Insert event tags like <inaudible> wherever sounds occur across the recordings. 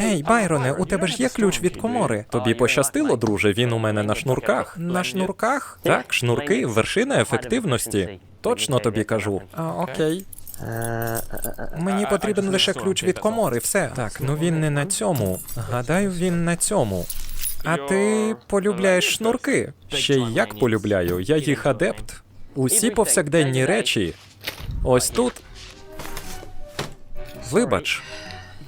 Ей, Байроне, у тебе ж є ключ від комори. Тобі пощастило, друже, він у мене на шнурках. На шнурках? Так, шнурки вершина ефективності. Точно тобі кажу. А, окей. Мені потрібен лише ключ від комори, все. Так, ну він не на цьому. Гадаю, він на цьому. А ти полюбляєш шнурки? Ще й як полюбляю, я їх адепт. Усі повсякденні речі. Ось тут. Вибач.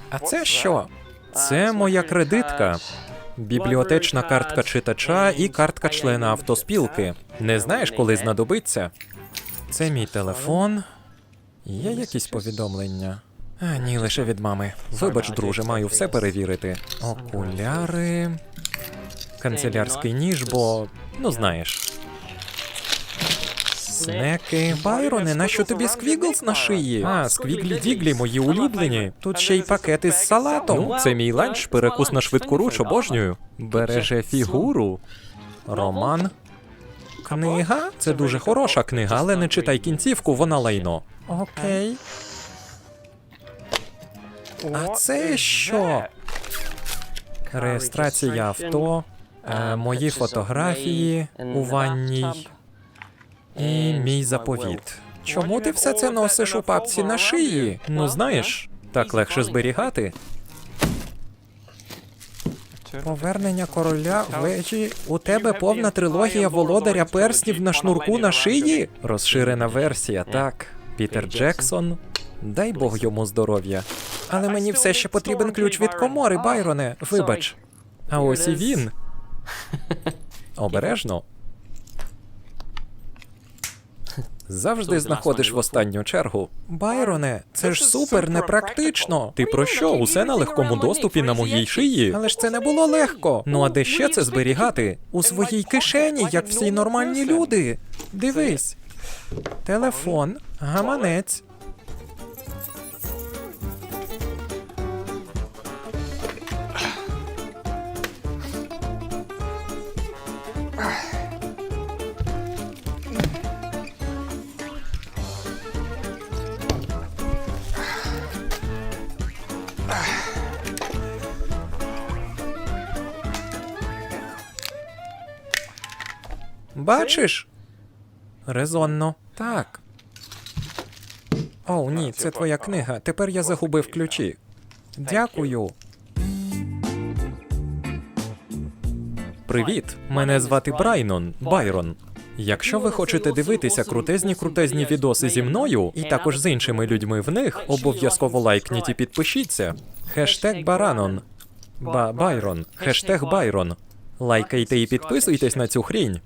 А це що? Це моя кредитка. Бібліотечна картка читача і картка члена автоспілки. Не знаєш, коли знадобиться? Це мій телефон. Є якісь повідомлення? А, ні, лише від мами. Вибач, друже, маю все перевірити. Окуляри. Канцелярський ніж, бо. ну знаєш. Снеки. Байроне, нащо тобі сквіглс на шиї? А, сквіглі діглі, мої улюблені. Тут ще й пакети з салатом. Ну, це мій ланч, перекус на швидкоруч, обожнюю. Береже фігуру. Роман. Книга? Це дуже хороша книга, але не читай кінцівку, вона лайно. Окей. А це що? Реєстрація авто, е, мої фотографії у ванній і мій заповіт. Чому ти все це носиш у папці на шиї? Ну знаєш, так легше зберігати. Повернення короля вежі. У тебе повна трилогія володаря перснів на шнурку на шиї? Розширена версія, так. Пітер Джексон. Дай Бог йому здоров'я. Але мені все ще потрібен ключ від комори, Байроне. Вибач. А ось і він. <laughs> Обережно. Завжди знаходиш в останню чергу. Байроне, це ж супер непрактично. Ти про що? Усе на легкому доступі на моїй шиї. Але ж це не було легко. Ну а де ще це зберігати? У своїй кишені, як всі нормальні люди. Дивись. Телефон, гаманець. Бачиш? Резонно. Так. О, ні, це твоя книга. Тепер я загубив ключі. Дякую. Привіт, мене звати Брайнон Байрон. Якщо ви хочете дивитися крутезні крутезні відоси зі мною і також з іншими людьми в них, обов'язково лайкніть і підпишіться. Хештег Баранон. Ба Байрон. Хештег Байрон. Лайкайте і підписуйтесь на цю хрінь.